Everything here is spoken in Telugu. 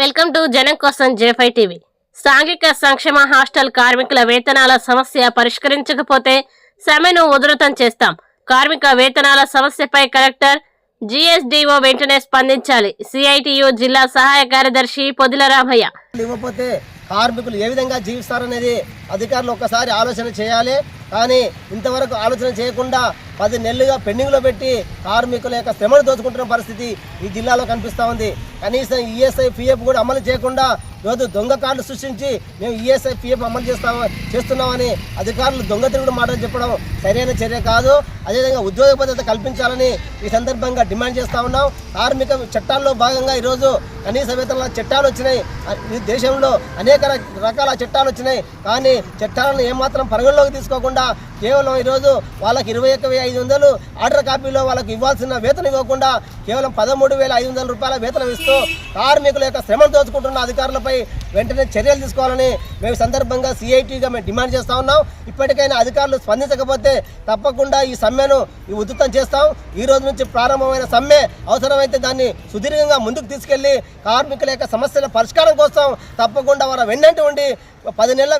వెల్కమ్ టు జనం కోసం జేఫై టీవీ. సాంఘిక సంక్షేమ హాస్టల్ కార్మికుల వేతనాల సమస్య పరిష్కరించకపోతే సమ్మెను ఉధృతం చేస్తాం. కార్మిక వేతనాల సమస్యపై కలెక్టర్ జిఎస్డిఓ వెంటనే స్పందించాలి. సిఐటియు జిల్లా సహాయ కార్యదర్శి పొదిల రామయ్య. ఇవ్వకపోతే కార్మికులు ఏ విధంగా జీవిస్తారనేది అధికారులు ఒక్కసారి ఆలోచన చేయాలి. కానీ ఇంతవరకు ఆలోచన చేయకుండా పది నెలలుగా పెండింగ్లో పెట్టి కార్మికుల యొక్క శ్రమను దోచుకుంటున్న పరిస్థితి ఈ జిల్లాలో కనిపిస్తూ ఉంది. కనీసం ఈఎస్ఐ పిఎఫ్ కూడా అమలు చేయకుండా రోజు దొంగ కార్డులు సృష్టించి మేము ఈఎస్ఐ పిఎఫ్ అమలు చేస్తాము చేస్తున్నామని అధికారులు దొంగ తిరుగుడు మాటలు చెప్పడం సరైన చర్య కాదు. అదేవిధంగా ఉద్యోగ భద్రత కల్పించాలని ఈ సందర్భంగా డిమాండ్ చేస్తూ ఉన్నాం. కార్మిక చట్టాల్లో భాగంగా ఈరోజు కనీస వేతనాల చట్టాలు వచ్చినాయి. ఈ దేశంలో అనేక రకాల చట్టాలు వచ్చినాయి. కానీ చట్టాలను ఏమాత్రం పరిగణలోకి తీసుకోకుండా కేవలం ఈరోజు వాళ్ళకి ఇరవై ఒక్క వెయ్యి ఐదు వందలు ఆర్డర్ కాపీలో వాళ్ళకి ఇవ్వాల్సిన వేతనం ఇవ్వకుండా కేవలం పదమూడు వేల ఐదు వందల రూపాయల వేతనం ఇస్తూ కార్మికుల యొక్క శ్రమను దోచుకుంటున్న అధికారులపై వెంటనే చర్యలు తీసుకోవాలని మేము సందర్భంగా సిఐటిగా మేము డిమాండ్ చేస్తూ ఉన్నాం. ఇప్పటికైనా అధికారులు స్పందించకపోతే తప్పకుండా ఈ సమ్మెను ఉధృతం చేస్తాం. ఈ రోజు నుంచి ప్రారంభమైన సమ్మె అవసరమైతే దాన్ని సుదీర్ఘంగా ముందుకు తీసుకెళ్ళి కార్మికుల యొక్క సమస్యల పరిష్కారం కోసం తప్పకుండా వారు వెన్నంటి ఉండి పది నెలల